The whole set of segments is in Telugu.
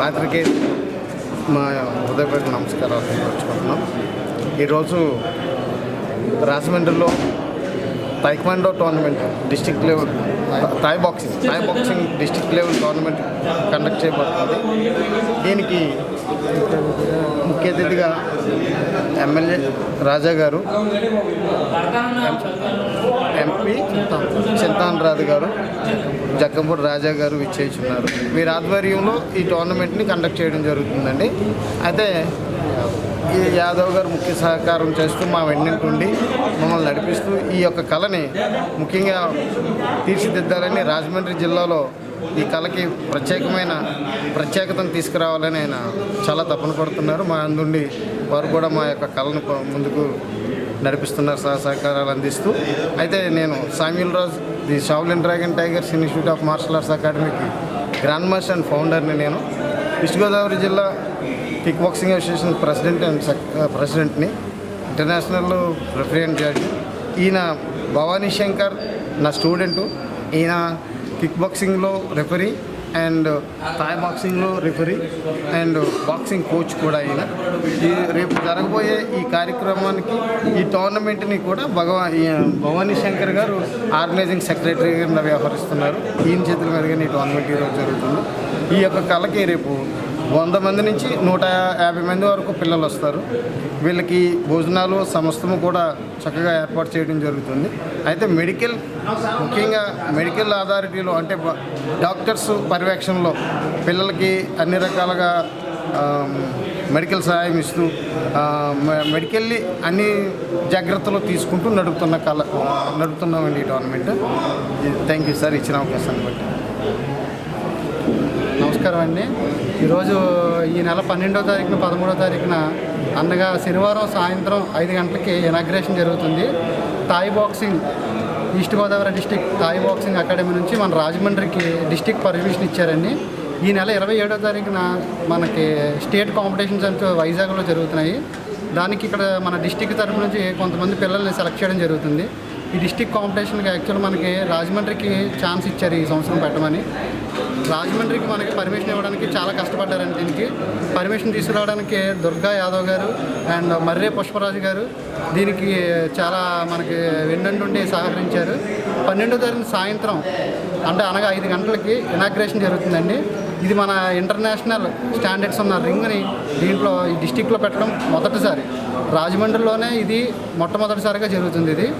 రాత్రికి మా హృదయపేట నమస్కారాలు తెచ్చుకుంటున్నాం ఈరోజు రాజమండ్రిలో taekwondo tournament district level Thai boxing Thai boxing district level tournament conduct చేయబడుతుంది. దీనికి ముఖ్య అతిథిగా ఎమ్మెల్యే రాజా గారు ఎంపీ చింతాన్ రాజు గారు జక్కంపూడి రాజా గారు విచ్చేస్తున్నారు. వీరి ఆధ్వర్యంలో ఈ టోర్నమెంట్ని కండక్ట్ చేయడం జరుగుతుందండి. అయితే ఈ యాదవ్ గారు ముఖ్య సహకారం చేస్తూ మా వెన్నంటుండి మమ్మల్ని నడిపిస్తూ ఈ యొక్క కళని ముఖ్యంగా తీర్చిదిద్దాలని రాజమండ్రి జిల్లాలో ఈ కళకి ప్రత్యేకమైన ప్రత్యేకతను తీసుకురావాలని ఆయన చాలా తపన పడుతున్నారు. మా అందుండి వారు కూడా మా యొక్క కళను ముందుకు నడిపిస్తున్నారు సహ సహకారాలు అందిస్తూ. అయితే నేను Samuel Raj the Shaolin dragon tigers institute of martial arts అకాడమీకి గ్రాండ్ మాస్టర్ అండ్ ఫౌండర్ని నేను. ఈస్ట్ గోదావరి జిల్లా kick boxing association president and ప్రెసిడెంట్ని international ప్రిఫరెంట్ జడ్జి. ఈయన భవానీ శంకర్ నా స్టూడెంటు. ఈయన కిక్ బాక్సింగ్లో రెఫరీ అండ్ థాయ్ బాక్సింగ్లో రిఫరీ అండ్ బాక్సింగ్ కోచ్ కూడా అయిన ఈ రేపు జరగబోయే ఈ కార్యక్రమానికి ఈ టోర్నమెంట్ని కూడా భగవా ఈ భవానీ శంకర్ గారు ఆర్గనైజింగ్ సెక్రటరీగా వ్యవహరిస్తున్నారు. ఈయన చేతుల మీదుగానే ఈ టోర్నమెంట్ ఈరోజు జరుగుతుంది. ఈ యొక్క కళకి రేపు వంద మంది నుంచి నూట యాభై మంది వరకు పిల్లలు వస్తారు. వీళ్ళకి భోజనాలు సమస్తము కూడా చక్కగా ఏర్పాటు చేయడం జరుగుతుంది. అయితే మెడికల్ ముఖ్యంగా మెడికల్ అథారిటీలో అంటే డాక్టర్స్ పర్యవేక్షణలో పిల్లలకి అన్ని రకాలుగా మెడికల్ సహాయం ఇస్తూ మె- మెడికల్లీ అన్ని జాగ్రత్తలు తీసుకుంటూ నడుపుతున్న కళ నడుపుతున్నామండి ఈ టోర్నమెంట్. థ్యాంక్ యూ సార్ ఇచ్చిన అవకాశాన్ని బట్టి. నమస్కారం అండి. ఈరోజు ఈ నెల పన్నెండో తారీఖున పదమూడో తారీఖున అనగా శనివారం సాయంత్రం ఐదు గంటలకి ఇనాగ్రేషన్ జరుగుతుంది. Thai boxing east Godavari district Thai boxing academy నుంచి మన రాజమండ్రికి డిస్టిక్ పర్మిషన్ ఇచ్చారండి. ఈ నెల ఇరవై ఏడో తారీఖున మనకి స్టేట్ కాంపిటీషన్స్ అంటూ వైజాగ్లో జరుగుతున్నాయి. దానికి ఇక్కడ మన డిస్టిక్ తరపు నుంచి కొంతమంది పిల్లల్ని సెలెక్ట్ చేయడం జరుగుతుంది. ఈ డిస్టిక్ కాంపిటీషన్కి యాక్చువల్ మనకి రాజమండ్రికి ఛాన్స్ ఇచ్చారు ఈ సంవత్సరం పెట్టమని. రాజమండ్రికి మనకి పర్మిషన్ ఇవ్వడానికి చాలా కష్టపడ్డారండి దీనికి. పర్మిషన్ తీసుకురావడానికి దుర్గా యాదవ్ గారు అండ్ మర్రే పుష్పరాజు గారు దీనికి చాలా మనకి వెన్నండి సహకరించారు. పన్నెండో తారీఖు సాయంత్రం అంటే అనగా ఐదు గంటలకి ఇనాగ్రేషన్ జరుగుతుందండి. ఇది మన ఇంటర్నేషనల్ స్టాండర్డ్స్ ఉన్న రింగ్ని దీంట్లో ఈ డిస్టిక్లో పెట్టడం మొదటిసారి. రాజమండ్రిలోనే ఇది మొట్టమొదటిసారిగా జరుగుతుంది ఇది.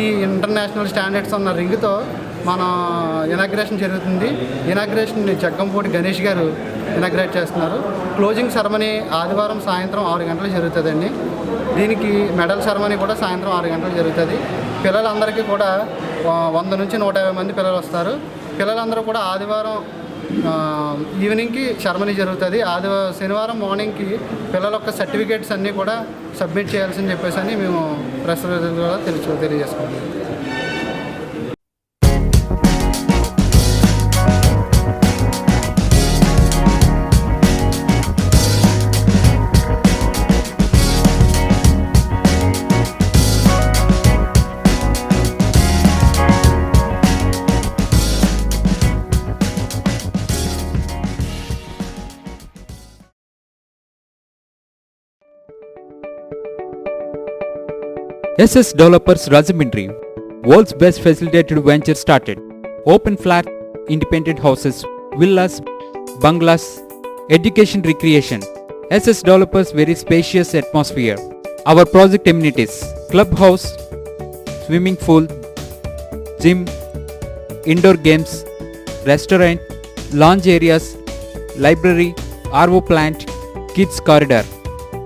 ఈ ఇంటర్నేషనల్ స్టాండర్డ్స్ ఉన్న రింగ్తో మన ఇనాగ్రేషన్ జరుగుతుంది. ఇనాగ్రేషన్ జగ్గంపూడి గణేష్ గారు ఇనాగ్రేట్ చేస్తున్నారు. క్లోజింగ్ సెరమనీ ఆదివారం సాయంత్రం ఆరు గంటలకు జరుగుతుందండి. దీనికి మెడల్ సెరమనీ కూడా సాయంత్రం ఆరు గంటలకు జరుగుతుంది. పిల్లలందరికీ కూడా వంద నుంచి నూట యాభై మంది పిల్లలు వస్తారు. పిల్లలందరూ కూడా ఆదివారం ఈవినింగ్కి సెరమనీ జరుగుతుంది. ఆది శనివారం మార్నింగ్కి పిల్లల యొక్క సర్టిఫికేట్స్ అన్నీ కూడా సబ్మిట్ చేయాల్సి చెప్పేసి అని మేము ప్రెస్ రిలీజ్ ద్వారా తెలుసు తెలియజేసుకుంటాం SS Developers Rajamindri, world's best facilitated venture started. Open flat, independent houses, villas, bungalows, education recreation. SS Developers very spacious atmosphere. Our project amenities, clubhouse, swimming pool, gym, indoor games, restaurant, lounge areas, library, RO plant, kids corridor.